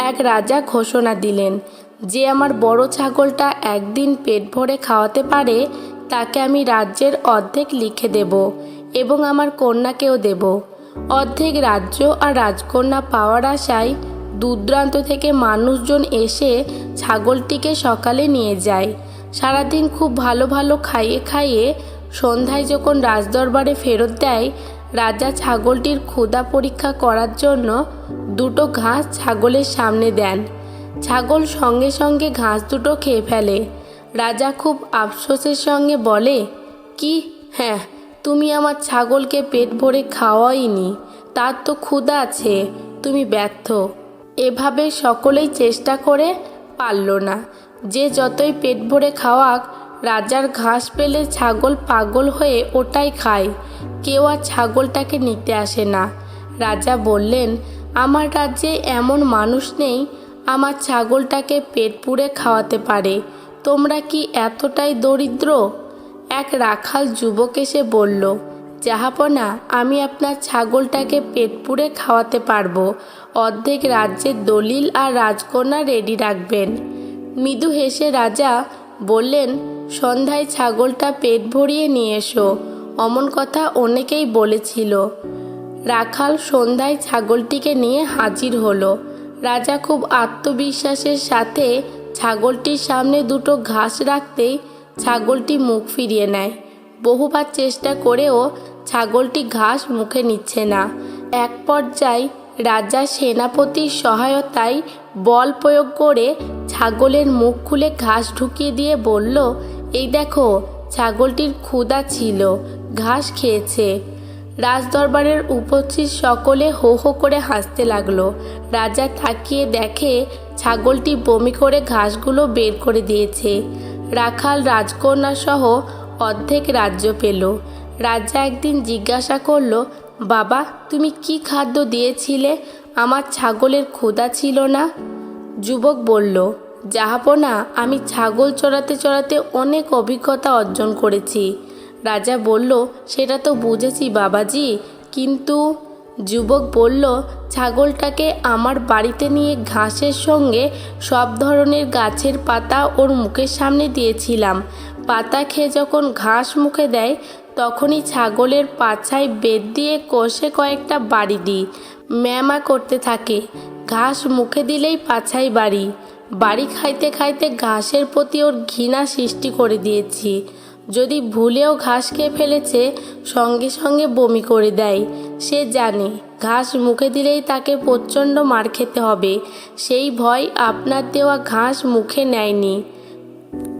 এক রাজা ঘোষণা দিলেন, যে আমার বড় ছাগলটা একদিন পেট ভরে খাওয়াতে পারে, তাকে আমি রাজ্যের অর্ধেক লিখে দেব এবং আমার কন্যাকেও দেব। অর্ধেক রাজ্য আর রাজকন্যা পাওয়ার আশায় দূরদূরান্ত থেকে মানুষজন এসে ছাগলটিকে সকালে নিয়ে যায়। সারাদিন খুব ভালো ভালো খাইয়ে খাইয়ে সন্ধ্যায় যখন রাজদরবারে ফেরত দেয় রাজা ছাগলটির ক্ষুধা পরীক্ষা করার জন্য দুটো ঘাস ছাগলের সামনে দেন। ছাগল সঙ্গে সঙ্গে ঘাস দুটো খেয়ে ফেলে। রাজা খুব আফসোসের সঙ্গে বলে, কি? হ্যাঁ তুমি আমার ছাগলকে পেট ভরে খাওয়াইনি। তার তো ক্ষুধা আছে, তুমি ব্যর্থ। এভাবে সকলেই চেষ্টা করে পারল না। যে যতই পেট ভরে খাওয়াক রাজার ঘাস পেলে ছাগল পাগল হয়ে ওটাই খায়। কেউ আর ছাগলটাকে নিতে আসে না। রাজা বললেন, আমার রাজ্যে এমন মানুষ নেই, আমার ছাগলটাকে পেট পুড়ে খাওয়াতে পারে। তোমরা কি এতটাই দরিদ্র? এক রাখাল যুবক এসে বলল জাহাপনা আমি আপনার ছাগলটাকে পেট পুড়ে খাওয়াতে পারব, অর্ধেক রাজ্যের দলিল আর রাজকন্যা রেডি রাখবেন। মৃদু হেসে রাজা বললেন, সন্ধ্যায় ছাগলটা পেট ভরিয়ে নিয়ে এসো। অমন কথা অনেকেই বলেছিল। রাখাল সন্ধ্যায় ছাগলটিকে নিয়ে হাজির হলো। রাজা খুব আত্মবিশ্বাসের সাথে ছাগলটির সামনে দুটো ঘাস রাখতেই ছাগলটি মুখ ফিরিয়ে নেয়। বহুবার চেষ্টা করেও ছাগলটি ঘাস মুখে নিচ্ছে না। এক পর্যায়ে রাজা সেনাপতির সহায়তায় বল প্রয়োগ করে ছাগলের মুখ খুলে ঘাস ঢুকিয়ে দিয়ে বলল, এই দেখো, ছাগলটির ক্ষুদা ছিল, ঘাস খেয়েছে। রাজদরবারের উপস্থিত সকলে হো হো করে হাসতে লাগল। রাজা তাকিয়ে দেখে ছাগলটি বমি করে ঘাসগুলো বের করে দিয়েছে। রাখাল, রাজকন্যা সহ অর্ধেক রাজ্য পেল। রাজা একদিন জিজ্ঞাসা করল, বাবা, তুমি কি খাদ্য দিয়েছিলে? আমার ছাগলের ক্ষুধা ছিল না। যুবক বলল, জাহাপনা, আমি ছাগল চড়াতে চড়াতে অনেক অভিজ্ঞতা অর্জন করেছি। রাজা বলল, সেটা তো বুঝেছি বাবাজি, কিন্তু যুবক বলল, ছাগলটাকে আমার বাড়িতে নিয়ে ঘাসের সঙ্গে সব ধরনের গাছের পাতা ওর মুখের সামনে দিয়েছিলাম। পাতা খেয়ে যখন ঘাস মুখে দেয়, তখনই ছাগলের পাছায় বেদ দিয়ে কষে কয়েকটা বাড়ি দিই। ম্যামা করতে থাকে। ঘাস মুখে দিলেই পাছাই বাড়ি। বাড়ি খাইতে খাইতে ঘাসের প্রতি ওর ঘৃণা সৃষ্টি করে দিয়েছি। যদি ভুলেও ঘাস খেয়ে ফেলেছে, সঙ্গে সঙ্গে বমি করে দেয়। সে জানে, ঘাস মুখে দিলেই তাকে প্রচণ্ড মার খেতে হবে। সেই ভয় আপনার দেওয়া ঘাস মুখে নেয়নি।